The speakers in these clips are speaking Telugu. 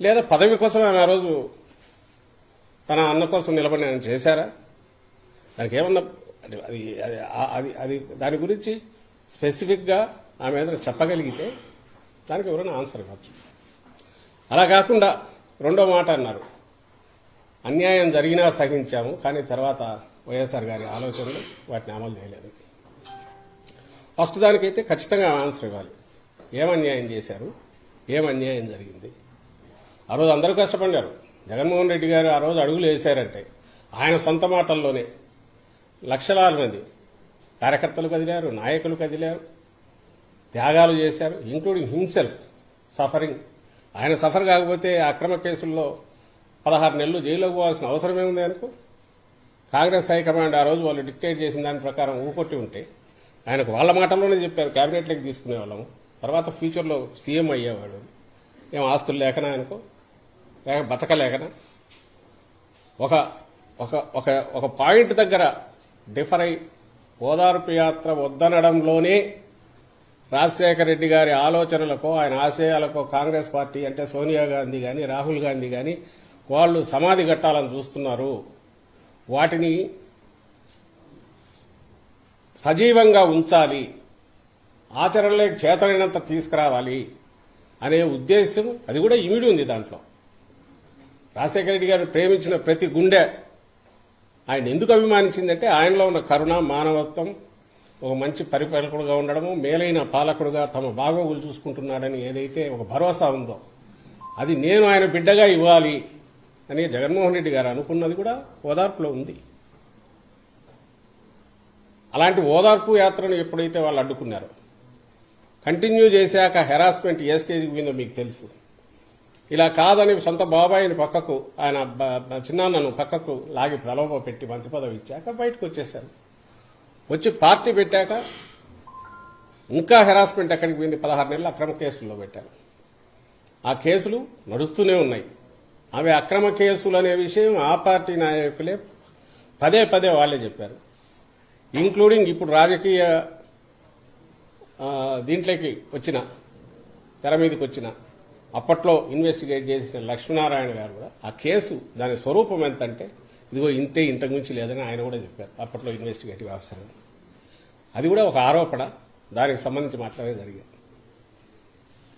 లేదా పదవి కోసం ఆమె ఆ రోజు తన అన్న కోసం నిలబడి ఆయన చేశారా? దానికి ఏమన్నా అది అది అది దాని గురించి స్పెసిఫిక్గా ఆమె ఏదైనా చెప్పగలిగితే దానికి ఎవరైనా ఆన్సర్ ఇవ్వచ్చు అలా కాకుండా రెండో మాట అన్నారు. అన్యాయం జరిగినా సహించాము కానీ తర్వాత వైఎస్ఆర్ గారి ఆలోచనలు వాటిని అమలు చేయలేదు. ఫస్ట్ దానికైతే ఖచ్చితంగా ఆన్సర్ ఇవ్వాలి. ఏం అన్యాయం చేశారు? ఏం అన్యాయం జరిగింది? ఆ రోజు అందరూ కష్టపడ్డారు. జగన్మోహన్ రెడ్డి గారు ఆ రోజు అడుగులు వేశారంటే ఆయన సొంత మాటల్లోనే లక్షలాది మంది కార్యకర్తలు కదిలారు నాయకులు కదిలారు త్యాగాలు చేశారు ఇంక్లూడింగ్ హిమ్సెల్ఫ్ సఫరింగ్ ఆయన సఫర్ కాకపోతే అక్రమ కేసుల్లో పదహారు నెలలు జైల్లోకి పోవాల్సిన అవసరం ఏముంది అనుకో కాంగ్రెస్ హైకమాండ్ ఆ రోజు వాళ్ళు డిక్టేట్ చేసిన దాని ప్రకారం ఊకొట్టి ఉంటే ఆయనకు వాళ్ళ మాటల్లోనే చెప్పారు క్యాబినెట్లోకి తీసుకునే వాళ్ళము. తర్వాత ఫ్యూచర్లో సీఎం అయ్యేవాడు. ఏం ఆస్తులు లేకనా అనుకో లేక బతకలేకనా ఒక ఒక ఒక ఒక పాయింట్ దగ్గర డిఫర్ అయి ఓదార్పు యాత్ర వద్దనడంలోనే రాజశేఖర రెడ్డి గారి ఆలోచనలకు ఆయన ఆశయాలకు కాంగ్రెస్ పార్టీ అంటే సోనియా గాంధీ కానీ రాహుల్ గాంధీ కానీ వాళ్ళు సమాధి కట్టాలని చూస్తున్నారు. వాటిని సజీవంగా ఉంచాలి. ఆచరణలోకి చేతనైనంత తీసుకురావాలి అనే ఉద్దేశం అది కూడా ఇమిడి ఉంది దాంట్లో. రాజశేఖర రెడ్డి గారు ప్రేమించిన ప్రతి గుండె ఆయన ఎందుకు అభిమానించిందంటే ఆయనలో ఉన్న కరుణ మానవత్వం ఒక మంచి పరిపాలకుడుగా ఉండడము మేలైన పాలకుడుగా తమ బాగోగులు చూసుకుంటున్నాడని ఏదైతే ఒక భరోసా ఉందో అది నేను ఆయన బిడ్డగా ఇవ్వాలి అని జగన్మోహన్ రెడ్డి గారు అనుకున్నది కూడా ఓదార్పులో ఉంది. అలాంటి ఓదార్పు యాత్రను ఎప్పుడైతే వాళ్ళు అడ్డుకున్నారో కంటిన్యూ చేశాక హెరాస్మెంట్ ఏ స్టేజ్కి పోయిందో మీకు తెలుసు. ఇలా కాదని సొంత బాబాయిని పక్కకు ఆయన చిన్నాన్నను పక్కకు లాగి ప్రలోభ పెట్టి మంత్రి పదవి ఇచ్చాక బయటకు వచ్చేశారు. వచ్చి పార్టీ పెట్టాక ఇంకా హెరాస్మెంట్ ఎక్కడికి పోయింది? పదహారు నెలలు అక్రమ కేసుల్లో పెట్టారు. ఆ కేసులు నడుస్తూనే ఉన్నాయి. అవి అక్రమ కేసులు అనే విషయం ఆ పార్టీ నాయకులే పదే పదే వాళ్ళే చెప్పారు. ఇంక్లూడింగ్ ఇప్పుడు రాజకీయ దీంట్లోకి వచ్చిన తెర మీదకి వచ్చిన అప్పట్లో ఇన్వెస్టిగేట్ చేసిన లక్ష్మీనారాయణ గారు కూడా ఆ కేసు దాని స్వరూపం ఎంతంటే ఇదిగో ఇంతే ఇంతకుమించి లేదని ఆయన కూడా చెప్పారు. అప్పట్లో ఇన్వెస్టిగేటివ్ ఆఫీసర్ అది కూడా ఒక ఆరోపణ. దానికి సంబంధించి మాత్రమే జరిగింది.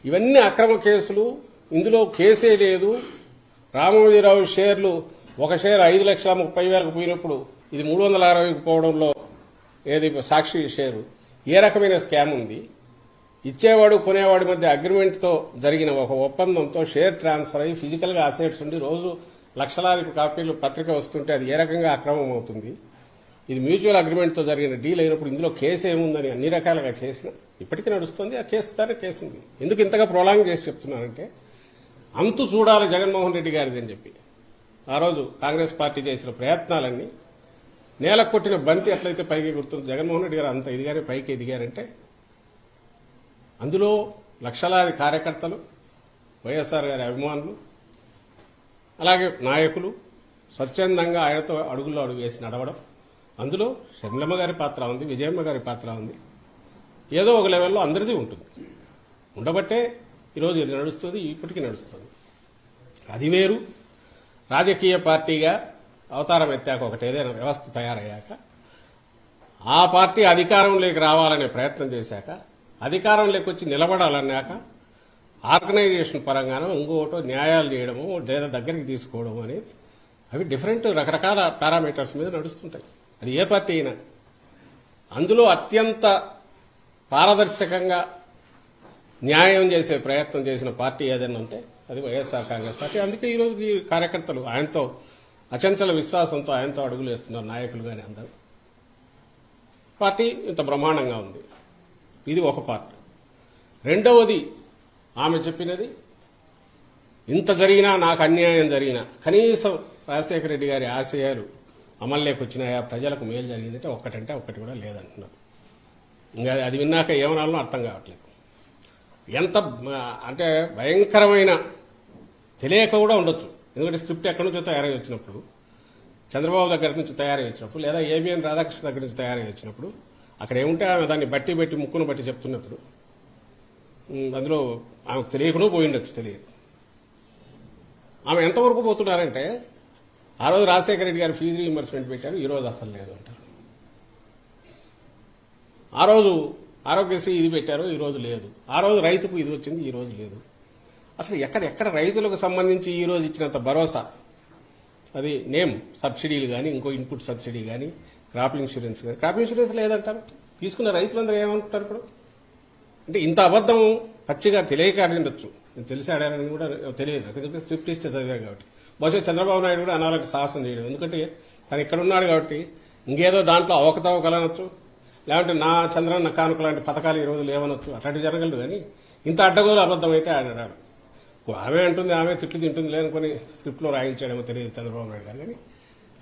ఇవన్నీ అక్రమ కేసులు. ఇందులో కేసే లేదు. రామోజీరావు షేర్లు ఒక షేర్ ఐదు లక్షల ముప్పై వేలకు పోయినప్పుడు ఇది మూడు వందల అరవైకి పోవడంలో ఏది సాక్షి షేరు. ఏ రకమైన స్కామ్ ఉంది? ఇచ్చేవాడు కొనేవాడి మధ్య అగ్రిమెంట్తో జరిగిన ఒక ఒప్పందంతో షేర్ ట్రాన్స్ఫర్ అయ్యి ఫిజికల్గా అసెట్స్ ఉండి రోజు లక్షలాది కాపీలు పత్రిక వస్తుంటే అది ఏ రకంగా అక్రమం అవుతుంది? ఇది మ్యూచువల్ అగ్రిమెంట్తో జరిగిన డీల్ అయినప్పుడు ఇందులో కేసు ఏముందని అన్ని రకాలుగా చేసిన ఇప్పటికీ నడుస్తుంది ఆ కేసు దాని కేసు ఉంది. ఎందుకు ఇంతగా ప్రొలాంగ్ చేసి చెప్తున్నానంటే అంతు చూడాలి జగన్మోహన్ రెడ్డి గారిది అని చెప్పి. ఆ రోజు కాంగ్రెస్ పార్టీ చేసిన ప్రయత్నాలన్నీ నేల కొట్టిన బంతి ఎట్లయితే పైకి గుర్తుంది జగన్మోహన్ రెడ్డి గారు అంత ఎదిగారే పైకి ఎదిగారంటే అందులో లక్షలాది కార్యకర్తలు వైఎస్ఆర్ గారి అభిమానులు అలాగే నాయకులు స్వచ్ఛందంగా ఆయనతో అడుగుల్లో అడుగు వేసి నడవడం. అందులో షర్మిలమ్మ గారి పాత్ర ఉంది విజయమ్మ గారి పాత్ర ఉంది. ఏదో ఒక లెవెల్లో అందరిది ఉంటుంది. ఉండబట్టే ఈరోజు ఇది నడుస్తుంది ఇప్పటికీ నడుస్తుంది. అది వేరు. రాజకీయ పార్టీగా అవతారం ఎత్తాక ఒకటి ఏదైనా వ్యవస్థ తయారయ్యాక ఆ పార్టీ అధికారంలోకి రావాలనే ప్రయత్నం చేశాక అధికారంలోకి వచ్చి నిలబడాలన్నాక ఆర్గనైజేషన్ పరంగానో ఇంకోటో న్యాయాలు చేయడము లేదా దగ్గరికి తీసుకోవడం అనేది అవి డిఫరెంట్ రకరకాల పారామీటర్స్ మీద నడుస్తుంటాయి. అది ఏ పార్టీ అయినా. అందులో అత్యంత పారదర్శకంగా న్యాయం చేసే ప్రయత్నం చేసిన పార్టీ ఏదైనా ఉంటే అది వైఎస్ఆర్ కాంగ్రెస్ పార్టీ. అందుకే ఈరోజు ఈ కార్యకర్తలు ఆయనతో అచంచల విశ్వాసంతో ఆయనతో అడుగులు వేస్తున్నారు నాయకులు కానీ అందరూ. పార్టీ ఇంత బ్రహ్మాండంగా ఉంది. ఇది ఒక పార్ట్. రెండవది ఆమె చెప్పినది ఇంత జరిగినా నాకు అన్యాయం జరిగినా కనీసం రాజశేఖర రెడ్డి గారి ఆశయాలు అమల్లోకి వచ్చినాయా ప్రజలకు మేలు జరిగిందంటే ఒక్కటంటే ఒక్కటి కూడా లేదంటున్నారు. ఇంకా అది విన్నాక ఏమనాలో అర్థం కావట్లేదు. ఎంత అంటే భయంకరమైన తెలియక కూడా ఉండొచ్చు. ఎందుకంటే స్క్రిప్ట్ ఎక్కడి నుంచో తయారై వచ్చినప్పుడు చంద్రబాబు దగ్గర నుంచి తయారై వచ్చినప్పుడు లేదా ఏబిఎన్ రాధాకృష్ణ దగ్గర నుంచి తయారై వచ్చినప్పుడు అక్కడ ఏముంటే ఆమె దాన్ని బట్టి బట్టి ముక్కును బట్టి చెప్తున్నప్పుడు అందులో ఆమెకు తెలియకుండా పోయిండొచ్చు తెలియదు. ఆమె ఎంతవరకు పోతున్నారంటే ఆ రోజు రాజశేఖర రెడ్డి గారు ఫీజు రీఇంబర్స్మెంట్ పెట్టారు ఈ రోజు అసలు లేదు అంటారు. ఆ రోజు ఆరోగ్యశ్రీ ఇది పెట్టారు ఈ రోజు లేదు. ఆ రోజు రైతుకు ఇది వచ్చింది ఈ రోజు లేదు. అసలు ఎక్కడ ఎక్కడ రైతులకు సంబంధించి ఈ రోజు ఇచ్చినంత భరోసా? అది నేమ్ సబ్సిడీలు కానీ ఇంకో ఇన్పుట్ సబ్సిడీ కానీ క్రాప్ ఇన్సూరెన్స్ కానీ క్రాప్ ఇన్సూరెన్స్ లేదంటారు తీసుకున్న రైతులందరూ ఏమనుకుంటారు ఇప్పుడు? అంటే ఇంత అబద్ధం పచ్చిగా తెలియక ఆడిండొచ్చు నేను తెలిసి ఆడారని కూడా తెలియదు. ఎందుకంటే స్క్రిప్ట్ ఇస్తే చదివాను కాబట్టి. బహుశా చంద్రబాబు నాయుడు కూడా అనాలకు సాహసం చేయడం. ఎందుకంటే తను ఇక్కడ ఉన్నాడు కాబట్టి ఇంకేదో దాంట్లో అవకతవకలనొచ్చు లేదంటే నా చంద్రన్న కానుక లాంటి పథకాలు ఈ రోజు లేవనొచ్చు. అట్లాంటివి జరగలేదు కానీ ఇంత అడ్డగోలు అబద్ధం అయితే ఆడాడు ఆమె అంటుంది ఆమె తిట్టి తింటుంది లేనుకొని స్క్రిప్ట్లో రాయించాడేమో తెలియదు చంద్రబాబు నాయుడు గారు. కానీ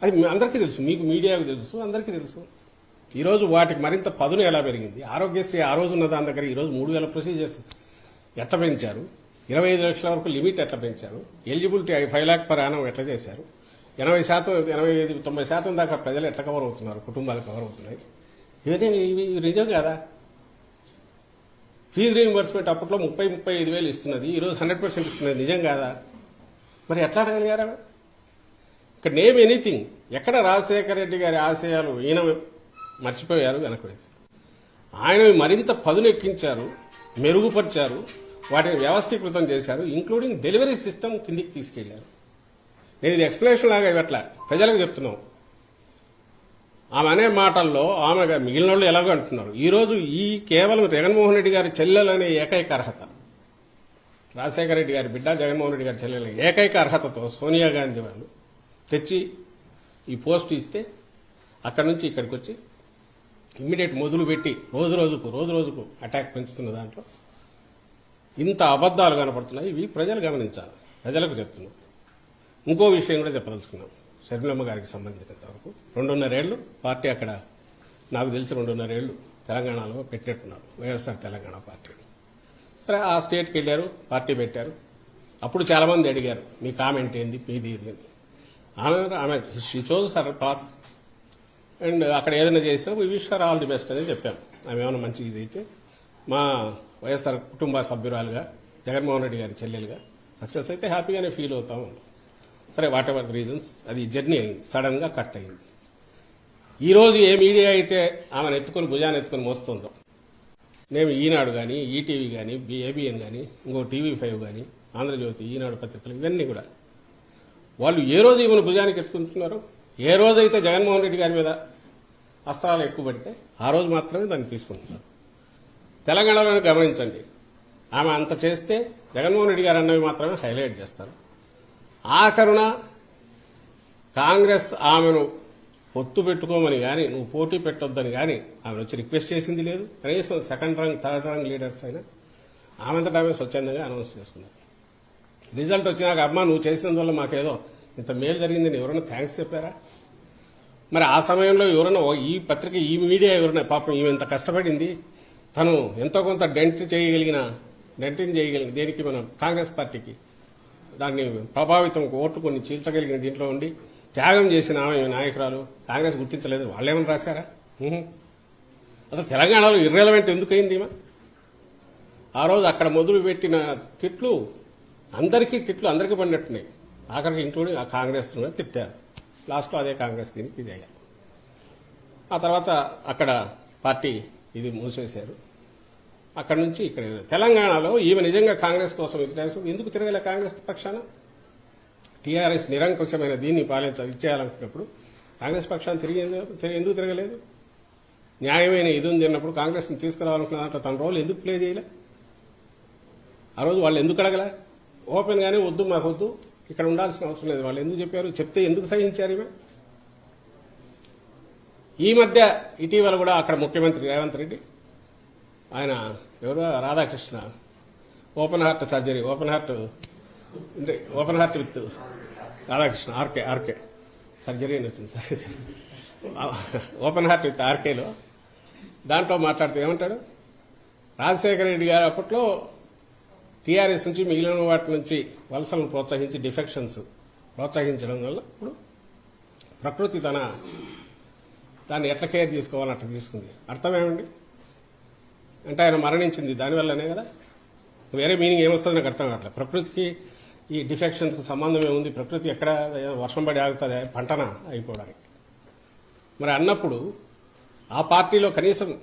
అది అందరికీ తెలుసు మీకు మీడియాకు తెలుసు అందరికీ తెలుసు. ఈరోజు వాటికి మరింత పదును ఎలా పెరిగింది? ఆరోగ్యశ్రీ ఆ రోజు ఉన్న దాని దగ్గర ఈరోజు మూడు వేల ప్రొసీజర్స్ ఎట్లా పెంచారు? ఇరవై ఐదు లక్షల వరకు లిమిట్ ఎట్లా పెంచారు? Eligibility five lakh per annum ఎట్లా చేశారు? ఎనభై శాతం ఎనభై ఐదు తొంభై శాతం దాకా ప్రజలు ఎట్లా కవర్ అవుతున్నారు? కుటుంబాలు కవర్ అవుతున్నాయి. ఇవన్నీ ఇవి నిజం కాదా? ఫీజు రీఇంబర్స్మెంట్ అప్పట్లో ముప్పై ముప్పై ఐదు వేలు ఇస్తున్నది ఈ రోజు హండ్రెడ్ పర్సెంట్ ఇస్తున్నది నిజం కాదా? మరి ఎట్లా అడగలిగారా? ఇక్కడ నేమ్ ఎనీథింగ్ ఎక్కడ రాజశేఖర రెడ్డి గారి ఆశయాలు ఈయన మర్చిపోయారు వెనకవేసి వేశారు ఆయన మరింత పదునెక్కించారు మెరుగుపరిచారు వాటిని వ్యవస్థీకృతం చేశారు ఇంక్లూడింగ్ డెలివరీ సిస్టమ్ కిందికి తీసుకెళ్ళారు. నేను ఇది ఎక్స్ప్లెనేషన్ లాగా ఇవ్వట్లా. ప్రజలకు చెప్తున్నాం. ఆమె అనే మాటల్లో ఆమె మిగిలిన వాళ్ళు ఎలాగో అంటున్నారు. ఈ రోజు ఈ కేవలం జగన్మోహన్ రెడ్డి గారి చెల్లెలనే ఏకైక అర్హత. రాజశేఖర రెడ్డి గారి బిడ్డ జగన్మోహన్ రెడ్డి గారి చెల్లెల ఏకైక అర్హతతో సోనియా గాంధీ వాళ్ళు తెచ్చి ఈ పోస్ట్ ఇస్తే అక్కడి నుంచి ఇక్కడికి వచ్చి ఇమ్మీడియట్ మొదలు పెట్టి రోజు రోజుకు రోజు రోజుకు అటాక్ పెంచుతున్న దాంట్లో ఇంత అబద్దాలు కనపడుతున్నాయి. ఇవి ప్రజలు గమనించాలి. ప్రజలకు చెప్తున్నాం. ఇంకో విషయం కూడా చెప్పదలుచుకున్నాం. షర్మిలమ్మ గారికి సంబంధించినంత వరకు. రెండున్నరేళ్ళు పార్టీ అక్కడ నాకు తెలిసి రెండున్నరేళ్ళు తెలంగాణలో పెట్టినట్టున్నారు. వైఎస్ఆర్ తెలంగాణ పార్టీ. సరే ఆ స్టేట్కి వెళ్ళారు పార్టీ పెట్టారు. అప్పుడు చాలామంది అడిగారు మీ కామెంట్ ఏంది? మీది ఇది అని. ఆమె ఆమె she chose her path and అక్కడ ఏదైనా చేసినా we wish her all the best అని చెప్పాం. ఆమె ఏమైనా మంచి ఇది అయితే మా వైఎస్ఆర్ కుటుంబ సభ్యురాలుగా జగన్మోహన్ రెడ్డి గారి చెల్లెలుగా సక్సెస్ అయితే హ్యాపీగానే ఫీల్ అవుతాము సరే వాట్ ఎవర్ రీజన్స్ అది జర్నీ అయింది. సడన్గా కట్ అయింది. ఈరోజు ఏ మీడియా అయితే ఆమెను ఎత్తుకొని భుజాన్ని ఎత్తుకొని మోస్తుందో నేను ఈనాడు కానీ ఈటీవీ కానీ ఏబిఎన్ కానీ ఇంకో టీవీ ఫైవ్ కానీ ఆంధ్రజ్యోతి ఈనాడు పత్రికలు ఇవన్నీ కూడా వాళ్ళు ఏ రోజు ఈమెను భుజానికి ఎత్తుకుంటున్నారు? ఏ రోజైతే జగన్మోహన్ రెడ్డి గారి మీద అస్త్రాలు ఎక్కువ పడితే ఆ రోజు మాత్రమే దాన్ని తీసుకుంటున్నారు. తెలంగాణలో గమనించండి. ఆమె అంత చేస్తే జగన్మోహన్ రెడ్డి గారు అన్నవి మాత్రమే హైలైట్ చేస్తారు. ఆఖరున కాంగ్రెస్ ఆమెను పొత్తు పెట్టుకోమని కానీ నువ్వు పోటీ పెట్టొద్దని కానీ ఆమె వచ్చి రిక్వెస్ట్ చేసింది లేదు. కనీసం second rank third rank leaders అయినా ఆమెంతటా ఆమె స్వచ్ఛందంగా అనౌన్స్ చేసుకున్నారు. రిజల్ట్ వచ్చినాక అమ్మ నువ్వు చేసినందువల్ల మాకేదో ఇంత మేలు జరిగిందని ఎవరైనా థ్యాంక్స్ చెప్పారా? మరి ఆ సమయంలో ఎవరైనా ఓ- ఈ పత్రిక ఈ మీడియా ఎవరైనా పాపం ఈమె ఇంత కష్టపడింది తను ఎంతో కొంత డెంట్ చేయగలిగిన డెంటింగ్ చేయగలిగిన దేనికి మనం కాంగ్రెస్ పార్టీకి దాన్ని ప్రభావితం ఓట్లు కొన్ని చీల్చగలిగిన దీంట్లో ఉండి త్యాగం చేసిన ఆమె నాయకురాలు కాంగ్రెస్ గుర్తించలేదు. వాళ్ళేమని రాశారా? అసలు తెలంగాణలో ఇర్రెలవెంట్ ఎందుకు అయింది ఆ రోజు అక్కడ మొదలు పెట్టిన తిట్లు అందరికీ తిట్లు అందరికీ పడినట్టున్నాయి. ఆఖరికి ఇంక్లూడింగ్ ఆ కాంగ్రెస్ తిట్టారు. లాస్ట్లో అదే కాంగ్రెస్ దీనికి ఇది అయ్యారు. ఆ తర్వాత అక్కడ పార్టీ ఇది మూసేశారు. అక్కడ నుంచి ఇక్కడ తెలంగాణలో ఈమె నిజంగా కాంగ్రెస్ కోసం ఇచ్చిన ఎందుకు తిరగలే కాంగ్రెస్ పక్షాన? టీఆర్ఎస్ నిరంకుశమైన దీన్ని పాలించ ఇచ్చేయాలనుకున్నప్పుడు కాంగ్రెస్ పక్షాన్ని తిరిగి ఎందుకు తిరగలేదు? న్యాయమైన ఇది ఉంది అన్నప్పుడు కాంగ్రెస్ని తీసుకురావాలనుకున్న దాంట్లో తన రోల్ ఎందుకు ప్లే చేయలే? ఆ రోజు వాళ్ళు ఎందుకు అడగలే? ఓపెన్ గానే వద్దు మాకు వద్దు ఇక్కడ ఉండాల్సిన అవసరం లేదు. వాళ్ళు ఎందుకు చెప్పారు? చెప్తే ఎందుకు సహించారు ఈమె? ఈ మధ్య ఇటీవల కూడా అక్కడ ముఖ్యమంత్రి రేవంత్ రెడ్డి ఆయన ఎవరు? Radhakrishna. Open heart surgery open heart అంటే open heart with Radhakrishna RK RK. Surgery అని వచ్చింది సర్జరీ ఓపెన్ హార్ట్ విత్ ఆర్కేలో. దాంట్లో మాట్లాడుతూ ఏమంటాడు రాజశేఖర రెడ్డి గారు అప్పట్లో టీఆర్ఎస్ నుంచి మిగిలిన వాటి నుంచి వలసలను ప్రోత్సహించి డిఫెక్షన్స్ ప్రోత్సహించడం వల్ల ఇప్పుడు ప్రకృతి తన దాన్ని ఎట్లా కేర్ తీసుకోవాలని అట్లా తీసుకుంది. అర్థమేమండి? అంటే ఆయన మరణించింది దానివల్లనే కదా? వేరే మీనింగ్ ఏమొస్తుంది నాకు అర్థం కావట్లేదు. ప్రకృతికి ఈ డిఫెక్షన్స్కి సంబంధం ఏముంది? ప్రకృతి ఎక్కడ వర్షం పడి ఆగుతుంది? పంటన అయిపోవడానికి. మరి అన్నప్పుడు ఆ పార్టీలో కనీసం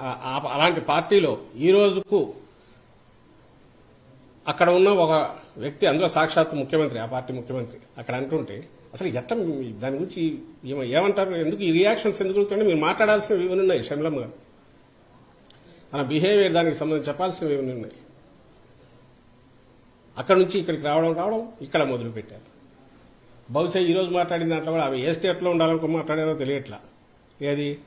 ఆ- అలాంటి పార్టీలో ఈ రోజుకు అక్కడ ఉన్న ఒక వ్యక్తి అందులో సాక్షాత్ ముఖ్యమంత్రి ఆ పార్టీ ముఖ్యమంత్రి. అక్కడ అంటుంటే అసలు ఎట్లా మీ- దాని గురించి ఏమంటారు? ఎందుకు ఈ రియాక్షన్స్ ఎందుకు జరుగుతుంటే మీరు మాట్లాడాల్సినవి ఇవన్నీ ఉన్నాయి షమ్లం గారు. తన బిహేవియర్ దానికి సంబంధించి చెప్పాల్సినవి ఇవన్నీ ఉన్నాయి. అక్కడ నుంచి ఇక్కడికి రావడం రావడం ఇక్కడ మొదలు పెట్టారు బహుశా ఈరోజు మాట్లాడిన దాంట్లో కూడా అవి ఏ స్టేట్లో ఉండాలనుకో మాట్లాడారో తెలియట్లా. ఏది?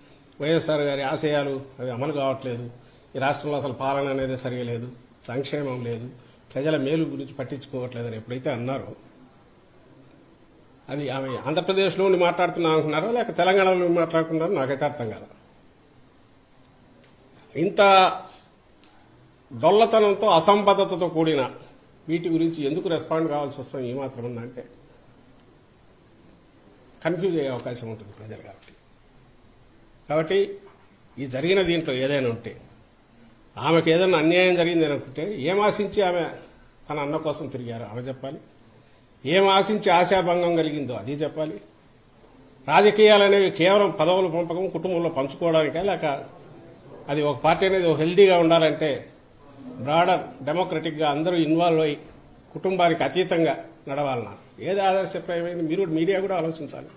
వైఎస్ఆర్ గారి ఆశయాలు అవి అమలు కావట్లేదు. ఈ రాష్ట్రంలో అసలు పాలన అనేది సరిగా లేదు. సంక్షేమం లేదు. ప్రజల మేలు గురించి పట్టించుకోవట్లేదని ఎప్పుడైతే అన్నారో అది ఆమె ఆంధ్రప్రదేశ్లో ఉండి మాట్లాడుతున్నా అనుకున్నారో లేక తెలంగాణలో ఉండి మాట్లాడుకున్నారో నాకైతే అర్థం కాదు. ఇంత డొల్లతనంతో అసంబద్ధతతో కూడిన వీటి గురించి ఎందుకు రెస్పాండ్ కావాల్సి వస్తాం ఏమాత్రం ఉందంటే కన్ఫ్యూజ్ అయ్యే అవకాశం ఉంటుంది ప్రజలు కాబట్టి. కాబట్టి ఈ జరిగిన దీంట్లో ఏదైనా ఉంటే ఆమెకు ఏదైనా అన్యాయం జరిగింది అనుకుంటే ఏమాశించి ఆమె తన అన్న కోసం తిరిగారు. ఆమె చెప్పాలి ఏం ఆశించి ఆశాభంగం కలిగిందో అది చెప్పాలి. రాజకీయాలు అనేవి కేవలం పదవులు పంపకం కుటుంబంలో పంచుకోవడానికే? లేక అది ఒక పార్టీ అనేది ఒక హెల్దీగా ఉండాలంటే బ్రాడర్ డెమోక్రటిక్గా అందరూ ఇన్వాల్వ్ అయ్యి కుటుంబానికి అతీతంగా నడవాలన్నా? ఏది ఆదర్శప్రాయమైంది? మీరు కూడా మీడియా కూడా ఆలోచించాలి.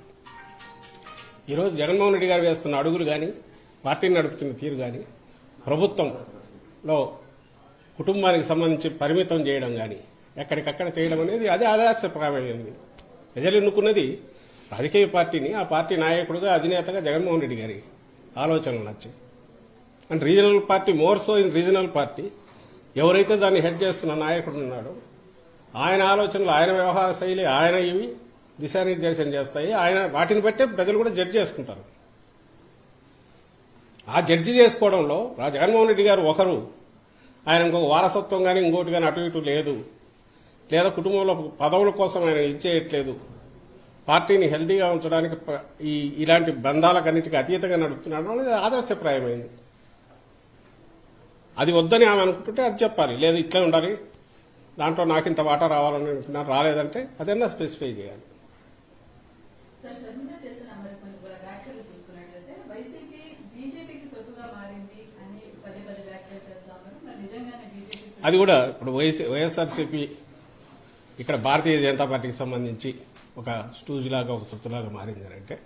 ఈరోజు జగన్మోహన్ రెడ్డి గారు వేస్తున్న అడుగులు కానీ పార్టీని నడుపుతున్న తీరు కానీ ప్రభుత్వంలో కుటుంబానికి సంబంధించి పరిమితం చేయడం కానీ ఎక్కడికక్కడ చేయడం అనేది అది ఆదర్శప్రాయమైంది ప్రజలు ఎన్నుకున్నది రాజకీయ పార్టీని ఆ పార్టీ నాయకుడుగా అధినేతగా జగన్మోహన్ రెడ్డి గారి ఆలోచనలు నచ్చాయి. And regional party more so in regional party ఎవరైతే దాన్ని హెడ్ చేస్తున్న నాయకుడు ఉన్నాడో ఆయన ఆలోచనలు ఆయన వ్యవహార శైలి ఆయన ఇవి దిశానిర్దేశం చేస్తాయి. ఆయన వాటిని బట్టే ప్రజలు కూడా జడ్జి చేసుకుంటారు. ఆ జడ్జి చేసుకోవడంలో రా జగన్మోహన్ రెడ్డి గారు ఒకరు ఆయన ఇంకొక వారసత్వం కానీ ఇంకోటి కానీ అటు ఇటు లేదు. లేదా కుటుంబంలో పదవుల కోసం ఆయన ఇచ్చేయట్లేదు పార్టీని హెల్దీగా ఉంచడానికి ఈ ఇలాంటి బంధాలకన్నిటికీ అతీతంగా నడుపుతున్నాడు అనేది ఆదర్శప్రాయమైంది. అది వద్దని ఆమె అనుకుంటుంటే అది చెప్పాలి. లేదు ఇట్లే ఉండాలి. దాంట్లో నాకు ఇంత వాటా రావాలని అనుకున్నాను రాలేదంటే అదన్నా స్పెసిఫై చేయాలి సార్ షర్మిల చేసిన మరి కొన్ని వ్యాఖ్యలు చూసుకున్నట్లయితే వైసీపీ బీజేపీకి తొత్తుగా మారింది అని పదే పదే వ్యాఖ్యలు చేస్తా ఉన్నారు మరి నిజంగానే బీజేపీ అది కూడా ఇప్పుడు వైఎస్ వైఎస్ఆర్సీపీ ఇక్కడ భారతీయ జనతా పార్టీకి సంబంధించి ఒక స్టూజ్ లాగా ఒక తొత్తులాగా మారింది అంటే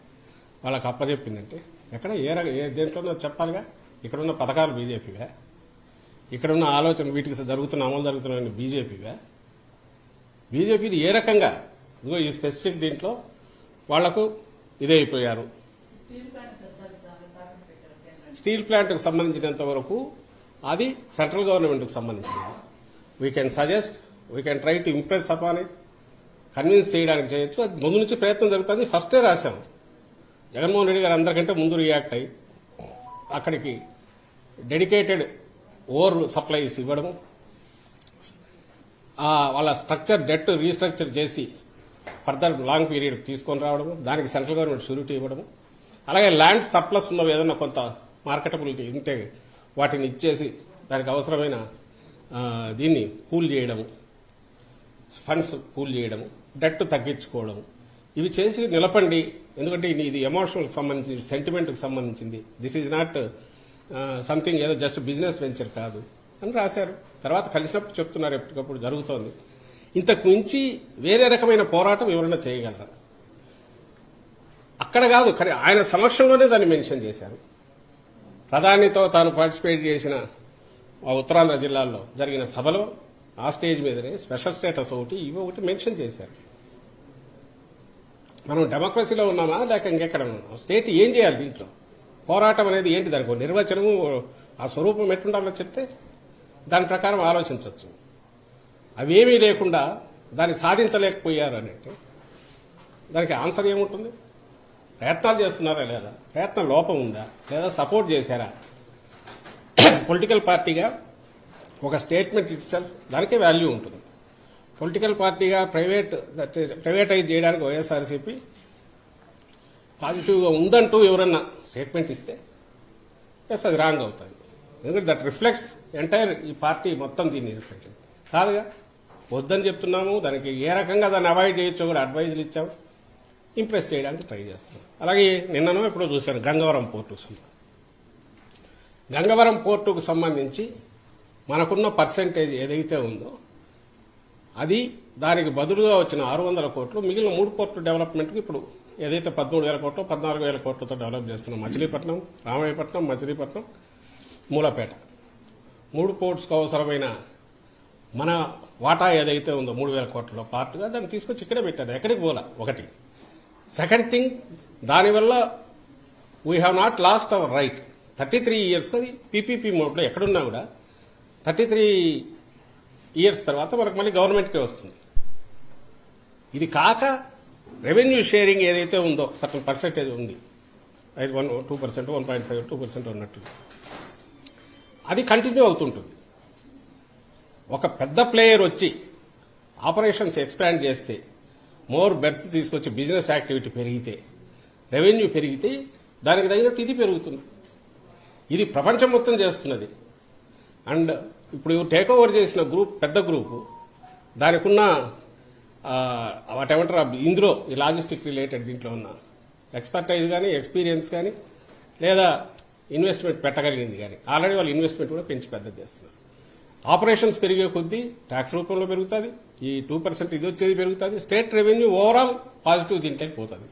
వాళ్ళకి అప్పచెప్పిందంటే ఎక్కడ ఏ రక ఏ దేంట్లోనో చెప్పాలిగా? ఇక్కడున్న పథకాలు బీజేపీవే. ఇక్కడున్న ఆలోచన వీటికి జరుగుతున్న అమలు జరుగుతున్న బీజేపీవే. బీజేపీది ఏ రకంగా? ఇదిగో ఈ స్పెసిఫిక్ దీంట్లో వాళ్ళకు పెట్టారు కేంద్రానికి. స్టీల్ ప్లాంట్కు సంబంధించినంత వరకు అది సెంట్రల్ గవర్నమెంట్కి సంబంధించింది. We can suggest we can try to impress upon it convince చేయడానికి చేయొచ్చు. అది ముందు నుంచి ప్రయత్నం జరుగుతుంది. ఫస్టే రాశాం. జగన్మోహన్ రెడ్డి గారు అందరికంటే ముందు రియాక్ట్ అయ్యి అక్కడికి డెడికేటెడ్ ఓవర్ సప్లైస్ ఇవ్వడము వాళ్ళ స్ట్రక్చర్ డెట్ రీస్ట్రక్చర్ చేసి ఫర్దర్ లాంగ్ పీరియడ్ తీసుకొని రావడము దానికి సెంట్రల్ గవర్నమెంట్ షూరిటీ ఇవ్వడము. అలాగే ల్యాండ్ సప్లస్ ఉన్నవి ఏదైనా కొంత మార్కెటబిలిటీ ఉంటే వాటిని ఇచ్చేసి దానికి అవసరమైన దీన్ని కూల్ చేయడము ఫండ్స్ కూల్ చేయడము డెట్ తగ్గించుకోవడం. ఇవి చేసి నిలపండి. ఎందుకంటే ఇది- ఇది ఎమోషనల్ సంబంధించి సెంటిమెంట్కి సంబంధించింది. దిస్ ఈజ్ నాట్ సంథింగ్ ఏదో జస్ట్ బిజినెస్ వెంచర్ కాదు అని రాశారు. తర్వాత కలిసినప్పుడు చెప్తున్నారు ఎప్పటికప్పుడు జరుగుతోంది. ఇంతకు మించి వేరే రకమైన పోరాటం ఎవరైనా చేయగలరా? అక్కడ కాదు కానీ ఆయన సమక్షంలోనే దాన్ని మెన్షన్ చేశారు. ప్రధానితో తాను పార్టిసిపేట్ చేసిన ఆ ఉత్తరాంధ్ర జిల్లాల్లో జరిగిన సభలో ఆ స్టేజ్ మీదనే స్పెషల్ స్టేటస్ ఒకటి ఇవి ఒకటి మెన్షన్ చేశారు. మనం డెమోక్రసీలో ఉన్నామా? లేక ఇంకెక్కడ ఉన్నామా? స్టేట్ ఏం చేయాలి దీంట్లో? పోరాటం అనేది ఏంటి దానికి? నిర్వచనము ఆ స్వరూపం ఎట్టుండాలో చెప్తే దాని ప్రకారం ఆలోచించవచ్చు అవేమీ లేకుండా దాన్ని సాధించలేకపోయారు అని అంటే దానికి ఆన్సర్ ఏముంటుంది? ప్రయత్నాలు చేస్తున్నారా లేదా? ప్రయత్నం లోపం ఉందా? లేదా సపోర్ట్ చేశారా? పొలిటికల్ పార్టీగా ఒక స్టేట్మెంట్ ఇట్సెల్ఫ్ దానికే వాల్యూ ఉంటుంది. పొలిటికల్ పార్టీగా ప్రైవేట్ ప్రైవేటైజ్ చేయడానికి వైఎస్ఆర్సీపీ పాజిటివ్గా ఉందంటూ ఎవరన్నా స్టేట్మెంట్ ఇస్తే ఎస్ అది రాంగ్ అవుతుంది. ఎందుకంటే దట్ రిఫ్లెక్ట్స్ ఎంటైర్ ఈ పార్టీ మొత్తం దీన్ని రిఫ్లెక్ట్ కాదుగా వద్దని చెప్తున్నాము దానికి ఏ రకంగా దాన్ని అవాయిడ్ చేయొచ్చో కూడా అడ్వైజులు ఇచ్చాము. ఇంప్రెస్ చేయడానికి ట్రై చేస్తున్నాం. అలాగే నిన్ననో ఎప్పుడో చూశాను గంగవరం పోర్టు సంబంధించి. గంగవరం పోర్టుకు సంబంధించి మనకున్న పర్సెంటేజ్ ఏదైతే ఉందో అది దానికి బదులుగా వచ్చిన ఆరు వందల కోట్లు మిగిలిన మూడు పోర్టు డెవలప్మెంట్కి ఇప్పుడు ఏదైతే పదమూడు వేల కోట్లు పద్నాలుగు వేల కోట్లతో డెవలప్ చేస్తున్నాం. మచిలీపట్నం రామాయపట్నం మచిలీపట్నం మూలపేట. మూడు పోర్ట్స్కు అవసరమైన మన వాటా ఏదైతే ఉందో మూడు వేల కోట్లలో పార్ట్గా దాన్ని తీసుకొచ్చి ఇక్కడే పెట్టారు. ఎక్కడికి పోలా? ఒకటి. సెకండ్ థింగ్ దానివల్ల we have not lost our right thirty three years అది పీపీపీ మోడ్లో ఎక్కడున్నా కూడా థర్టీ త్రీ ఇయర్స్ తర్వాత మనకు మళ్ళీ గవర్నమెంట్కే వస్తుంది. ఇది కాక రెవెన్యూ షేరింగ్ ఏదైతే ఉందో సర్టన్ పర్సెంటేజ్ ఉంది. ఐదు one two percent one point five two percent ఉన్నట్టు అది కంటిన్యూ అవుతుంటుంది. ఒక పెద్ద ప్లేయర్ వచ్చి ఆపరేషన్స్ ఎక్స్పాండ్ చేస్తే మోర్ బెర్త్ తీసుకొచ్చి బిజినెస్ యాక్టివిటీ పెరిగితే రెవెన్యూ పెరిగితే దానికి తగినట్టు ఇది పెరుగుతుంది. ఇది ప్రపంచం మొత్తం చేస్తున్నది. అండ్ ఇప్పుడు టేక్ ఓవర్ చేసిన గ్రూప్ పెద్ద గ్రూపు దానికి ఉన్న ఇందులో ఈ లాజిస్టిక్ రిలేటెడ్ దీంట్లో ఉన్న ఎక్స్పర్టైజ్ కానీ ఎక్స్పీరియన్స్ కానీ లేదా ఇన్వెస్ట్మెంట్ పెట్టగలిగింది కానీ ఆల్రెడీ వాళ్ళు ఇన్వెస్ట్మెంట్ కూడా పెంచి పెద్దది చేస్తున్నారు. ఆపరేషన్స్ పెరిగే కొద్దీ ట్యాక్స్ రూపంలో పెరుగుతుంది ఈ టూ పర్సెంట్ ఇది వచ్చేది పెరుగుతుంది స్టేట్ రెవెన్యూ ఓవరాల్ పాజిటివ్ దీంట్లోకి పోతుంది.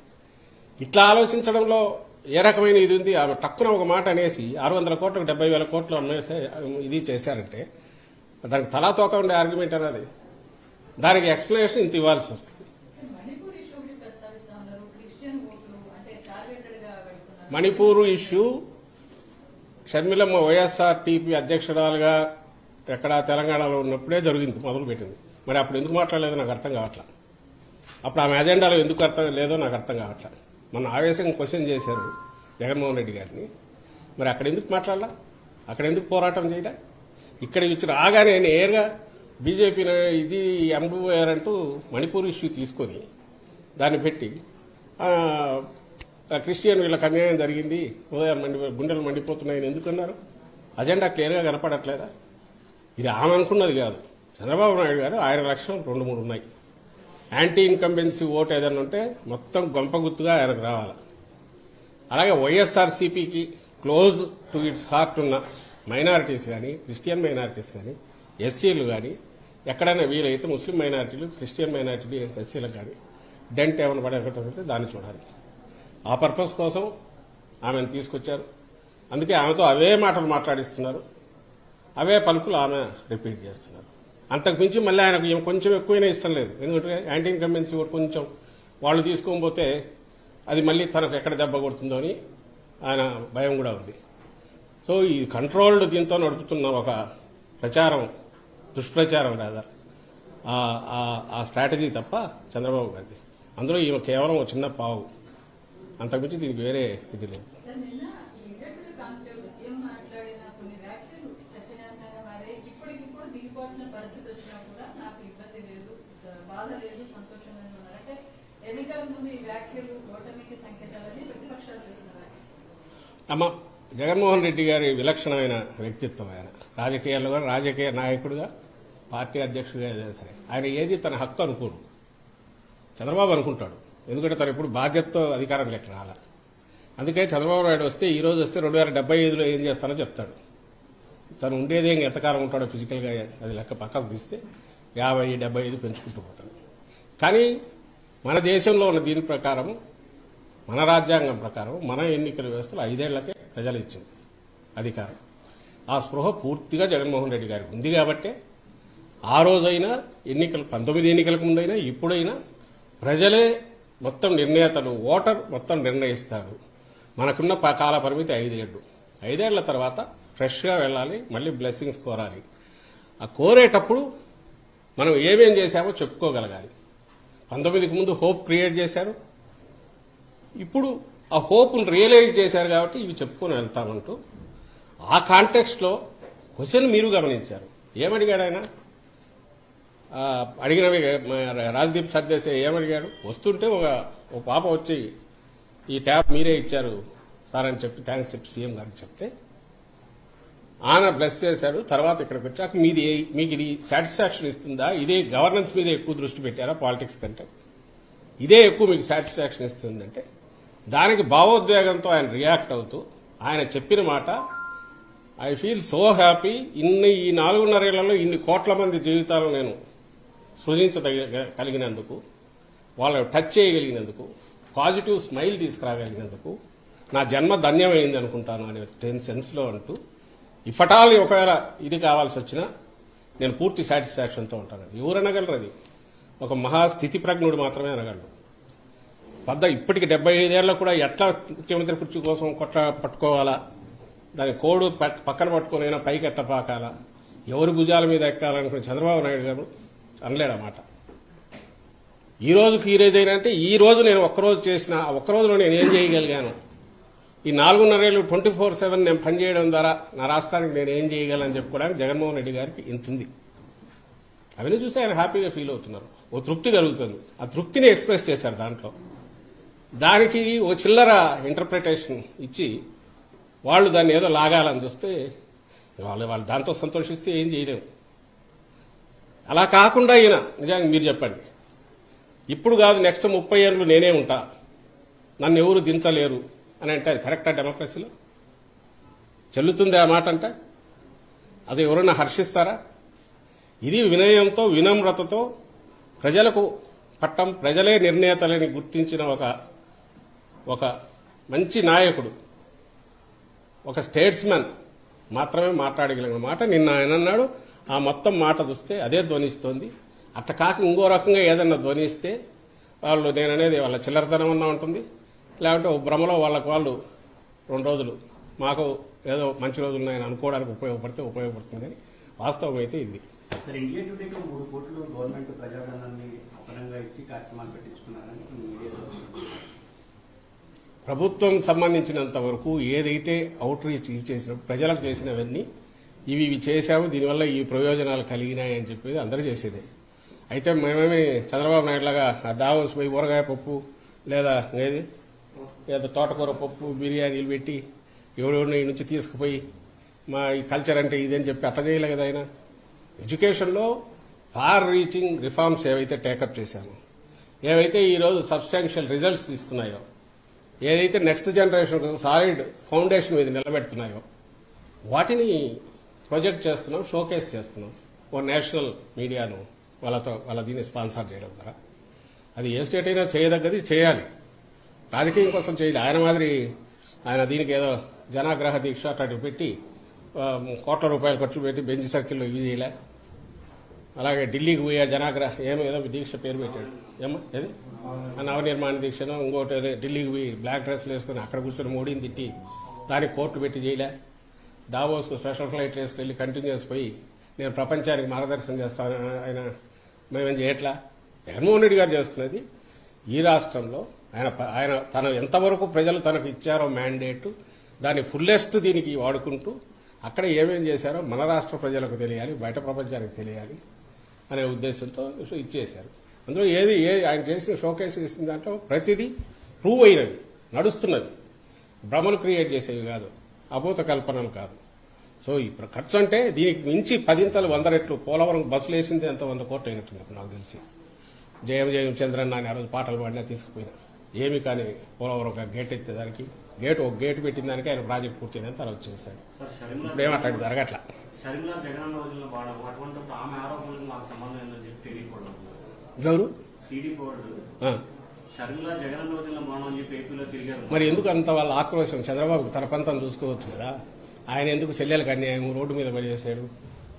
ఇట్లా ఆలోచించడంలో ఏ రకమైన ఇది ఉంది? ఆమె టక్కున ఒక మాట అనేసి ఆరు వందల కోట్లకు డెబ్బై వేల కోట్లు ఇది చేశారంటే దానికి తలా తోక ఉండే ఆర్గ్యుమెంట్ అనేది దానికి ఎక్స్ప్లెనేషన్ ఇంత ఇవ్వాల్సి వస్తుంది. మణిపూర్ ఇష్యూ షర్మిలమ్మ వైఎస్ఆర్ టీపీ అధ్యక్షురాలుగా ఎక్కడ తెలంగాణలో ఉన్నప్పుడే జరిగింది మొదలు పెట్టింది మరి అప్పుడు ఎందుకు మాట్లాడలేదో? నాకు అర్థం కావట్లా. అప్పుడు ఆమె అజెండాలో ఎందుకు అర్థం లేదో నాకు అర్థం కావట్లా. మన ఆవేశంగా క్వశ్చన్ చేశారు జగన్మోహన్ రెడ్డి గారిని. మరి అక్కడ ఎందుకు మాట్లాడాలా? అక్కడ ఎందుకు పోరాటం చేయలే? ఇక్కడ ఇచ్చిన ఆగానే నేరుగా బీజేపీ ఇది ఎంబీఆర్ అంటూ మణిపూర్ ఇష్యూ తీసుకొని దాన్ని పెట్టి క్రిస్టియన్ వీళ్ళకి అన్యాయం జరిగింది ఉదయం మండి గుండెలు మండిపోతున్నాయని ఎందుకన్నారు? అజెండా క్లియర్గా కనపడట్లేదా? ఇది ఆమె అనుకున్నది కాదు. చంద్రబాబు నాయుడు గారు ఆయన లక్ష్యం రెండు మూడు ఉన్నాయి. యాంటీ ఇన్కంబెన్సీ ఓటు ఏదైనా ఉంటే మొత్తం గొంపగుత్తుగా ఆయనకు రావాలి. అలాగే వైఎస్ఆర్సీపీకి క్లోజ్ టు ఇట్స్ హార్ట్ ఉన్న మైనారిటీస్ కానీ క్రిస్టియన్ మైనారిటీస్ కానీ ఎస్సీలు కానీ ఎక్కడైనా వీలైతే ముస్లిం మైనారిటీలు క్రిస్టియన్ మైనారిటీలు ఎస్సీలకు కానీ డెంట్ ఏమైనా పడేటట్టు దాన్ని చూడాలి. ఆ పర్పస్ కోసం ఆమెను తీసుకొచ్చారు. అందుకే ఆమెతో అవే మాటలు మాట్లాడిస్తున్నారు. అవే పలుకులు ఆమె రిపీట్ చేస్తున్నారు. అంతకుమించి మళ్ళీ ఆయనకు కొంచెం ఎక్కువైనా ఇష్టం లేదు. ఎందుకంటే యాంటీ ఇన్కంబెన్సీ కూడా కొంచెం వాళ్ళు తీసుకోకపోతే అది మళ్ళీ తనకు ఎక్కడ దెబ్బ కొడుతుందో అని ఆయన భయం కూడా ఉంది. సో ఈ కంట్రోల్డ్ దీంతో నడుపుతున్న ఒక ప్రచారం దుష్ప్రచారం రాదా ఆ- ఆ స్ట్రాటజీ తప్ప చంద్రబాబు గారిది. అందులో ఈమె కేవలం ఒక చిన్న పావు. అంతకుమించి దీనికి వేరే ఇది లేదు సార్ నిన్న ఈ ఎగ్జిక్యూటివ్ కాన్క్లేవ్ సీఎం మాట్లాడిన కొన్ని వ్యాఖ్యలు చర్చనీయాంశంగా మారే ఇప్పటికిప్పుడు దిగిపోవాల్సిన పరిస్థితి వచ్చినా కూడా నాకు ఇబ్బంది లేదు స- బాధ లేదు సంతోషంగా ఉన్నారు అంటే ఎన్నికల ముందు ఈ వ్యాఖ్యలు ఓటమికి సంకేతాలని ప్రతిపక్షాలు చేస్తున్నారు అమ్మ జగన్మోహన్ రెడ్డి గారి విలక్షణమైన వ్యక్తిత్వం ఆయన. రాజకీయాల్లో కూడా రాజకీయ నాయకుడుగా పార్టీ అధ్యక్షుడిగా ఏదైనా సరే. ఆయన ఏది తన హక్కు అనుకోడు. చంద్రబాబు అనుకుంటాడు. ఎందుకంటే తను ఇప్పుడు బాధ్యతతో అధికారం లెక్క రాల. అందుకే చంద్రబాబు నాయుడు వస్తే ఈ రోజు వస్తే రెండు వేల డెబ్బై ఐదులో ఏం చేస్తానో చెప్తాడు. తను ఉండేది ఇంకా ఎంతకాలం ఉంటాడో ఫిజికల్గా అది లెక్క పక్కకు తీస్తే యాభై డెబ్బై ఐదు పెంచుకుంటూ పోతాడు. కానీ మన దేశంలో ఉన్న దీని ప్రకారం మన రాజ్యాంగం ప్రకారం మన ఎన్నికల వ్యవస్థలో ఐదేళ్ళకే ప్రజలు ఇచ్చింది అధికారం. ఆ స్పృహ పూర్తిగా జగన్మోహన్ రెడ్డి గారికి ఉంది కాబట్టే ఆ రోజైనా ఎన్నికలు పంతొమ్మిది ఎన్నికలకు ముందైనా ఇప్పుడైనా ప్రజలే మొత్తం నిర్ణేతలు ఓటర్ మొత్తం నిర్ణయిస్తారు. మనకున్న కాల పరిమితి ఐదేళ్ళు ఐదేళ్ళ తర్వాత ఫ్రెష్గా వెళ్ళాలి మళ్ళీ బ్లెస్సింగ్స్ కోరాలి. ఆ కోరేటప్పుడు మనం ఏమేం చేశామో చెప్పుకోగలగాలి. పంతొమ్మిదికి ముందు హోప్ క్రియేట్ చేశారు. ఇప్పుడు ఆ హోప్ను రియలైజ్ చేశారు కాబట్టి ఇవి చెప్పుకొని వెళ్తామంటూ ఆ కాంటెక్స్ట్లో క్వశ్చన్ మీరు గమనించారు. ఏమడిగాడు ఆయన? అడిగినవి రాజ్దీప్ సర్దేశాయ్ ఏమడిగాడు? వస్తుంటే ఒక ఒక పాప వచ్చి ఈ ట్యాబ్ మీరే ఇచ్చారు సార్ అని చెప్పి థ్యాంక్స్ చెప్పి సీఎం గారికి చెప్తే ఆయన బ్లెస్ చేశాడు తర్వాత ఇక్కడికి వచ్చాక మీది మీకు ఇది సాటిస్ఫాక్షన్ ఇస్తుందా? ఇదే గవర్నెన్స్ మీద ఎక్కువ దృష్టి పెట్టారా పాలిటిక్స్ కంటే? ఇదే ఎక్కువ మీకు సాటిస్ఫాక్షన్ ఇస్తుందంటే దానికి భావోద్వేగంతో ఆయన రియాక్ట్ అవుతూ ఆయన చెప్పిన మాట ఐ ఫీల్ సో హ్యాపీ. ఇన్ని ఈ నాలుగున్నరేళ్ళలో ఇన్ని కోట్ల మంది జీవితాలను నేను సృజించగలిగినందుకు వాళ్ళని టచ్ చేయగలిగినందుకు పాజిటివ్ స్మైల్ తీసుకురాగలిగినందుకు నా జన్మ ధన్యమైంది అనుకుంటాను అనే టెన్ సెన్స్లో అంటూ ఇఫటాల్ ఒకవేళ ఇది కావాల్సి వచ్చినా నేను పూర్తి సాటిస్ఫాక్షన్తో ఉంటాను ఎవరు అనగలరు అది? ఒక మహా స్థితి ప్రజ్ఞుడు మాత్రమే అనగలడు పెద్ద ఇప్పటికి డెబ్బై ఐదేళ్ళకు కూడా ఎట్లా ముఖ్యమంత్రి కుర్చీ కోసం కొట్ల పట్టుకోవాలా? దాని కోడు పక్కన పక్కన అయినా పైకి ఎట్ట పాకాలా ఎవరి భుజాల మీద ఎక్కాలనుకున్న చంద్రబాబు నాయుడు గారు అనలేడు ఈ రోజుకి ఈ రోజు అయినా అంటే ఈ రోజు నేను ఒక్కరోజు చేసిన ఆ ఒక్కరోజులో నేను ఏం చేయగలిగాను? ఈ నాలుగున్నరేళ్ళు ట్వంటీ ఫోర్ సెవెన్ నేను పనిచేయడం ద్వారా నా రాష్ట్రానికి నేను ఏం చేయగలను చెప్పుకోవడానికి జగన్మోహన్ రెడ్డి గారికి ఇంతుంది. అవన్నీ చూసి ఆయన హ్యాపీగా ఫీల్ అవుతున్నారు. ఓ తృప్తి కలుగుతుంది. ఆ తృప్తిని ఎక్స్ప్రెస్ చేశారు దాంట్లో. దానికి ఓ చిల్లర ఇంటర్ప్రిటేషన్ ఇచ్చి వాళ్ళు దాన్ని ఏదో లాగాలని చూస్తే వాళ్ళు వాళ్ళు దాంతో సంతోషిస్తే ఏం చేయలేము అలా కాకుండా ఈయన నిజంగా మీరు చెప్పండి. ఇప్పుడు కాదు నెక్స్ట్ ముప్పై ఏళ్ళు నేనే ఉంటా. నన్ను ఎవరు దించలేరు అని అంటే అది కరెక్టా డెమోక్రసీలో చెల్లుతుంది ఆ మాట అంటే? అది ఎవరైనా హర్షిస్తారా? ఇది వినయంతో వినమ్రతతో ప్రజలకు పట్టం ప్రజలే నిర్ణేతలని గుర్తించిన ఒక ఒక మంచి నాయకుడు ఒక స్టేట్స్మెన్ మాత్రమే మాట్లాడగలిగిన మాట. నిన్న ఆయన అన్నాడు ఆ మొత్తం మాట చూస్తే అదే ధ్వనిస్తోంది. అట్ట కాక ఇంకో రకంగా ఏదన్నా ధ్వనిస్తే వాళ్ళు నేననేది వాళ్ళ చిల్లరతనం అన్న ఉంటుంది. లేకుంటే భ్రమలో వాళ్ళకు వాళ్ళు రెండు రోజులు మాకు ఏదో మంచి రోజులు ఉన్నాయని అనుకోవడానికి ఉపయోగపడితే ఉపయోగపడుతుంది అని వాస్తవం అయితే ఇది. మూడు కోట్లు గవర్నమెంట్ ప్రజాధనాన్ని ఇచ్చి కార్యక్రమాలు పెట్టించుకున్నారని మీడియాలో ప్రభుత్వం సంబంధించినంత వరకు ఏదైతే అవుట్ రీచ్ చేసిన ప్రజలకు చేసినవన్నీ ఇవి ఇవి చేశాము దీనివల్ల ఈ ప్రయోజనాలు కలిగినాయి అని చెప్పేది అందరూ చేసేదే. అయితే మేమేమి చంద్రబాబు నాయుడు లాగా ఆ దావోస్ పోయి ఊరగాయ పప్పు లేదా ఏది? లేదా తోటకూర పప్పు బిర్యానీలు పెట్టి ఎవడెవడిని నుంచి తీసుకుపోయి మా ఈ కల్చర్ అంటే ఇదని చెప్పి అట్లా చేయలే కదా ఆయన. ఎడ్యుకేషన్లో ఫార్ రీచింగ్ రిఫార్మ్స్ ఏవైతే టేకప్ చేశామో ఏవైతే ఈరోజు సబ్స్టాన్షియల్ రిజల్ట్స్ ఇస్తున్నాయో ఏదైతే నెక్స్ట్ జనరేషన్ సాలిడ్ ఫౌండేషన్ మీద నిలబెడుతున్నాయో వాటిని ప్రొజెక్ట్ చేస్తున్నాం షోకేస్ చేస్తున్నాం. ఓ నేషనల్ మీడియాను వాళ్ళతో వాళ్ళ దీన్ని స్పాన్సర్ చేయడం ద్వారా. అది ఏ స్టేట్ అయినా చేయదగ్గది చేయాలి. రాజకీయం కోసం చేయాలి. ఆయన మాదిరి ఆయన దీనికి ఏదో జనాగ్రహ దీక్ష అట్లాంటివి పెట్టి కోట్ల రూపాయలు ఖర్చు పెట్టి బెంచ్ సర్కిల్లో ఇవి చేయలే. అలాగే ఢిల్లీకి పోయే జనాగ్రహ ఏమో ఏదో దీక్ష పేరు పెట్టాడు. ఏమో ఏది? నవనిర్మాణ దీక్షను ఇంకోటి ఢిల్లీకి పోయి బ్లాక్ డ్రెస్లు వేసుకుని అక్కడ కూర్చొని మోడీని తిట్టి దానికి కోర్టు పెట్టి చేయలే దావోస్కు స్పెషల్ ఫ్లైట్ వేసుకెళ్ళి కంటిన్యూస్ పోయి నేను ప్రపంచానికి మార్గదర్శనం చేస్తాను ఆయన మేమేం చేయట్లా? జగన్మోహన్ రెడ్డి గారు చేస్తున్నది ఈ రాష్ట్రంలో ఆయన ఆయన తన ఎంతవరకు ప్రజలు తనకు ఇచ్చారో మ్యాండేట్ దాన్ని ఫుల్లెస్ట్ దీనికి వాడుకుంటూ అక్కడ ఏమేం చేశారో మన రాష్ట్ర ప్రజలకు తెలియాలి బయట ప్రపంచానికి తెలియాలి అనే ఉద్దేశంతో ఇచ్చేశారు. అందులో ఏది ఏ ఆయన చేసిన షోకేస్ ఇసిన దాంట్లో ప్రతిదీ ప్రూవ్ అయినవి నడుస్తున్నవి. భ్రమలు క్రియేట్ చేసేవి కాదు అభూత కల్పనలు కాదు. సో ఇప్పుడు ఖర్చు అంటే దీనికి మించి పదింతలు వంద రెట్లు. పోలవరం బస్సులు వేసింది ఎంత వంద కోట్లు అయినట్టుంది నాకు తెలిసి. జయం జయం చంద్రన్న అని ఆ రోజు పాటలు పాడినా తీసుకుపోయినా. ఏమి కానీ పోలవరం ఒక గేట్ ఎత్తేదానికి గేట్ ఒక గేట్ పెట్టిన దానికి ఆయన ప్రాజెక్ట్ పూర్తయిందని తర్వాత వచ్చేసాడు సార్ షర్మిల ఇప్పుడు ఏమట్లాంటి జరగట్లా. ఎవరు? మరి ఎందుకు అంత వాళ్ళ ఆక్రోశం? చంద్రబాబు తన పంతం చూసుకోవచ్చు కదా. ఆయన ఎందుకు చెల్లెలకు అన్యాయం? రోడ్డు మీద పనిచేశాడు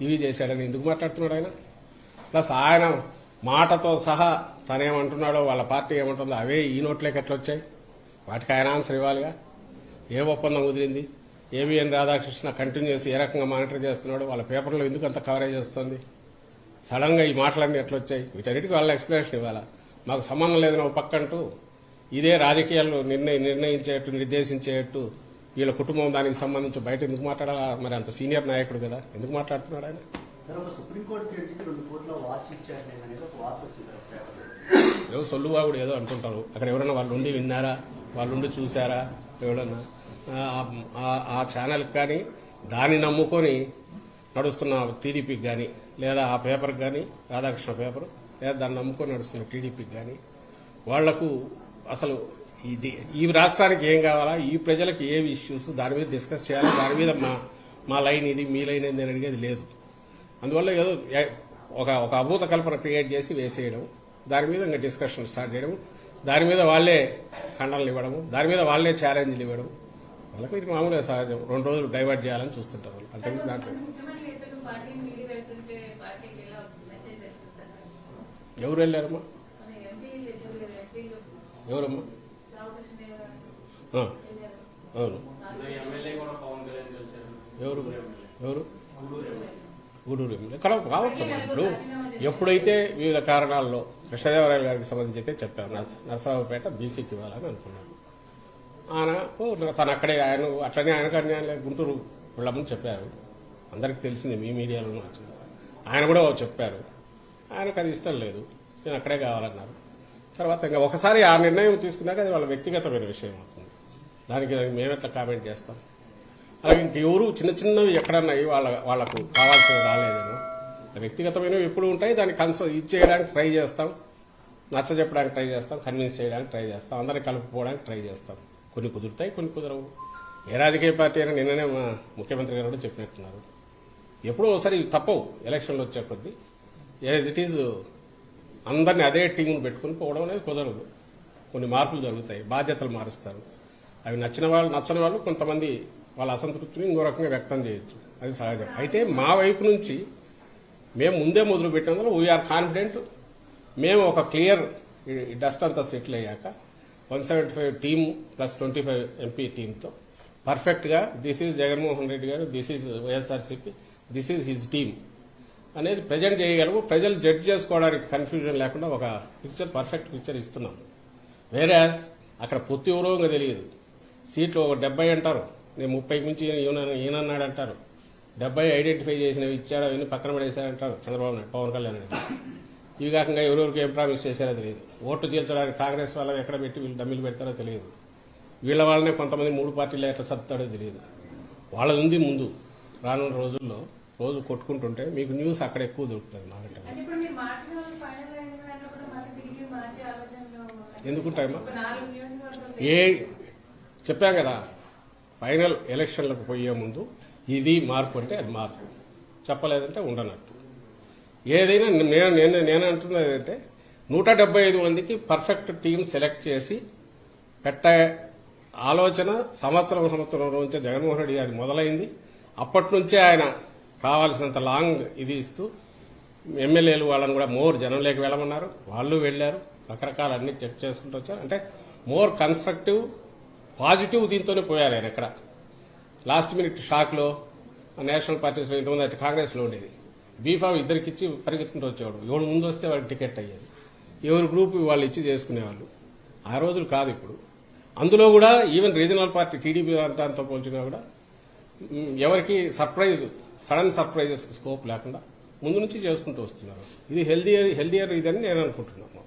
ఇవి చేశాడని ఎందుకు మాట్లాడుతున్నాడు ఆయన? ప్లస్ ఆయన మాటతో సహా తనేమంటున్నాడో వాళ్ళ పార్టీ ఏమంటుందో అవే ఈ నోట్లోకి ఎట్లా వచ్చాయి? వాటికి ఆయన ఆన్సర్ ఇవ్వాలిగా? ఏ ఒప్పందం కుదిరింది? ఏబిఎన్ రాధాకృష్ణ కంటిన్యూస్ ఏ రకంగా మానిటర్ చేస్తున్నాడు? వాళ్ళ పేపర్లో ఎందుకు అంత కవరేజ్ వస్తుంది? సడన్గా ఈ మాటలన్నీ ఎట్లా వచ్చాయి వీటన్నిటికీ వాళ్ళ ఎక్స్ప్లెనేషన్ ఇవ్వాలా? మాకు సంబంధం లేదని ఒక పక్కంటూ. ఇదే రాజకీయాలు నిర్ణయ నిర్ణయించేట్టు నిర్దేశించేట్టు వీళ్ళ కుటుంబం దానికి సంబంధించి బయట ఎందుకు మాట్లాడాలా? మరి అంత సీనియర్ నాయకుడు కదా. ఎందుకు మాట్లాడుతున్నాడు ఆయన. ఏదో సొల్లువాగుడు ఏదో అంటుంటారు. అక్కడ ఎవరైనా వాళ్ళు ఉండి విన్నారా? వాళ్ళు ఉండి చూసారా ఎవడన్నా ఆ- ఛానల్కి కానీ దాన్ని నమ్ముకొని నడుస్తున్న టీడీపీకి కానీ లేదా ఆ పేపర్కి కానీ రాధాకృష్ణ పేపర్ లేదా దాన్ని నమ్ముకొని నడుస్తున్న టీడీపీకి కానీ వాళ్ళకు అసలు ఇది ఈ రాష్ట్రానికి ఏం కావాలా ఈ ప్రజలకు ఏవి ఇష్యూస్ దాని మీద డిస్కస్ చేయాలి దాని మీద మా మా లైన్ ఇది మీ లైన్ ఏంది అని అడిగేది లేదు. అందువల్ల ఏదో ఒక ఒక అభూత కల్పన క్రియేట్ చేసి వేసేయడం దాని మీద ఇంకా డిస్కషన్ స్టార్ట్ చేయడం దాని మీద వాళ్ళే ఖండనలు ఇవ్వడము దాని మీద వాళ్ళే ఛాలెంజ్లు ఇవ్వడం వాళ్ళకి ఇది మామూలుగా సహజం. రెండు రోజులు డైవర్ట్ చేయాలని చూస్తుంటారు వాళ్ళు. అంతకుమించి దాంట్లో ముఖ్యమంత్రి నేతలు పార్టీని వీడి వెళ్తుంటే పార్టీకి ఎలా మెసేజ్ వెళ్తుంది సార్ ఎవరు వెళ్ళారమ్మా ఎవరమ్మా? అవును. ఎవరు? ఎవరు? గూడూరు ఎమ్మెల్యే. గూడూరు ఎమ్మెల్యే. కల కావచ్చు ఇప్పుడు ఎప్పుడైతే వివిధ కారణాల్లో కృష్ణదేవరాయలు గారికి సంబంధించి అయితే చెప్పారు. నరస- నరసరావుపేట బీసీకి ఇవ్వాలని అనుకున్నాను ఆయనకు తను అక్కడే ఆయన అట్లనే ఆయనకు అన్యాయం గుంటూరు వెళ్ళమని చెప్పారు. అందరికి తెలిసింది మీ మీడియాలో వచ్చింది. ఆయన కూడా చెప్పారు. ఆయనకు అది ఇష్టం లేదు. నేను అక్కడే కావాలన్నారు. తర్వాత ఇంకా ఒకసారి ఆ నిర్ణయం తీసుకున్నాక అది వాళ్ళ వ్యక్తిగతమైన విషయం అవుతుంది. దానికి మేమెట్లా కామెంట్ చేస్తాం. అలాగే ఇంకెవరు చిన్న చిన్నవి ఎక్కడన్నా వాళ్ళ వాళ్ళకు కావాల్సినవి రాలేదేమో. వ్యక్తిగతమైనవి ఎప్పుడు ఉంటాయి. దాన్ని కన్సల్ ఇది చేయడానికి ట్రై చేస్తాం. నచ్చ చెప్పడానికి ట్రై చేస్తాం. కన్విన్స్ చేయడానికి ట్రై చేస్తాం. అందరిని కలుపుకోవడానికి ట్రై చేస్తాం. కొన్ని కుదురుతాయి కొన్ని కుదరవు. ఏ రాజకీయ పార్టీ అయినా నిన్ననే మా ముఖ్యమంత్రి గారు కూడా చెప్పినట్టున్నారు. ఎప్పుడో ఒకసారి తప్పవు. ఎలక్షన్లు వచ్చే కొద్దీ యాజ్ ఇట్ ఈజ్ అందరిని అదే టీంను పెట్టుకుని పోవడం అనేది కుదరదు. కొన్ని మార్పులు జరుగుతాయి బాధ్యతలు మారుస్తారు. అవి నచ్చిన వాళ్ళు నచ్చని వాళ్ళు కొంతమంది వాళ్ళ అసంతృప్తిని ఇంకో రకంగా వ్యక్తం చేయొచ్చు. అది సహజం. అయితే మా వైపు నుంచి మేము ముందే మొదలు పెట్టినందులో వీఆర్ కాన్ఫిడెంట్ మేము ఒక క్లియర్ డస్ట్ అంతా సెటిల్ అయ్యాక one seventy five team plus twenty five MP టీంతో పర్ఫెక్ట్గా దిస్ ఈజ్ జగన్మోహన్ రెడ్డి గారు this is YSRCP this is his team అనేది ప్రజెంట్ చేయగలము ప్రజలు జడ్జ్ చేసుకోవడానికి కన్ఫ్యూజన్ లేకుండా ఒక పిక్చర్ పర్ఫెక్ట్ పిక్చర్ ఇస్తున్నాం. వేరే అక్కడ పొత్తి ఎవరోగా తెలియదు. సీట్లు ఒక డెబ్బై అంటారు. నేను ముప్పైకి మించి ఈయనన్నాడు అంటారు. డెబ్బై ఐడెంటిఫై చేసినవి ఇచ్చాడు అవన్నీ పక్కన పడేశారంటారు చంద్రబాబు నాయుడు పవన్ కళ్యాణ్ ఈ ఇవి కాకుండా ఎవరెవరికి ఏం ప్రామిస్ చేశారో తెలియదు. ఓట్లు తీర్చడానికి కాంగ్రెస్ వాళ్ళని ఎక్కడ పెట్టి వీళ్ళు డమ్మిలు పెడతారో తెలియదు. వీళ్ళ వాళ్ళనే కొంతమంది మూడు పార్టీలు ఎట్లా సత్తాడో తెలియదు. వాళ్ళది ఉంది ముందు. రానున్న రోజుల్లో రోజు కొట్టుకుంటుంటే మీకు న్యూస్ అక్కడ ఎక్కువ దొరుకుతుంది మాకంటే ఎందుకుంటాయమ్మా? ఏ చెప్పాం కదా ఫైనల్ ఎలక్షన్లకు పోయే ముందు ఇది మార్పు అంటే అది మార్పు. చెప్పలేదంటే ఉండనట్టు. ఏదైనా నేను నేను నేను అంటున్నది ఏంటంటే నూట డెబ్బై ఐదు మందికి పర్ఫెక్ట్ టీం సెలెక్ట్ చేసి పెట్టే ఆలోచన సంవత్సరం సంవత్సరం నుంచే జగన్మోహన్ రెడ్డి గారి మొదలైంది. అప్పటి నుంచే ఆయన కావాల్సినంత లాంగ్ ఇది ఇస్తూ ఎమ్మెల్యేలు వాళ్ళని కూడా మోర్ జనంలోకి వెళ్ళమన్నారు. వాళ్ళు వెళ్ళారు. రకరకాల అన్ని చెక్ చేసుకుంటూ వచ్చారు. అంటే మోర్ కన్స్ట్రక్టివ్ పాజిటివ్ దీంతోనే పోయారు ఆయన ఎక్కడ. లాస్ట్ మినిట్ షాక్లో నేషనల్ పార్టీస్లో ఇంతకుముందు అయితే కాంగ్రెస్లో ఉండేది. బీఫామ్ ఇద్దరికి ఇచ్చి పరిగెత్తుకుంటూ వచ్చేవాడు. ఎవడు ముందు వస్తే వాడికి టికెట్ అయ్యేది. ఎవరి గ్రూప్ వాళ్ళు ఇచ్చి చేసుకునేవాళ్ళు. ఆ రోజులు కాదు ఇప్పుడు. అందులో కూడా ఈవెన్ రీజనల్ పార్టీ టీడీపీ అంతా పోల్చినా కూడా ఎవరికి సర్ప్రైజ్ సడన్ సర్ప్రైజెస్ స్కోప్ లేకుండా ముందు నుంచి చేసుకుంటూ వస్తున్నారు. ఇది హెల్దీ హెల్దియర్ ఇదని నేను అనుకుంటున్నాను.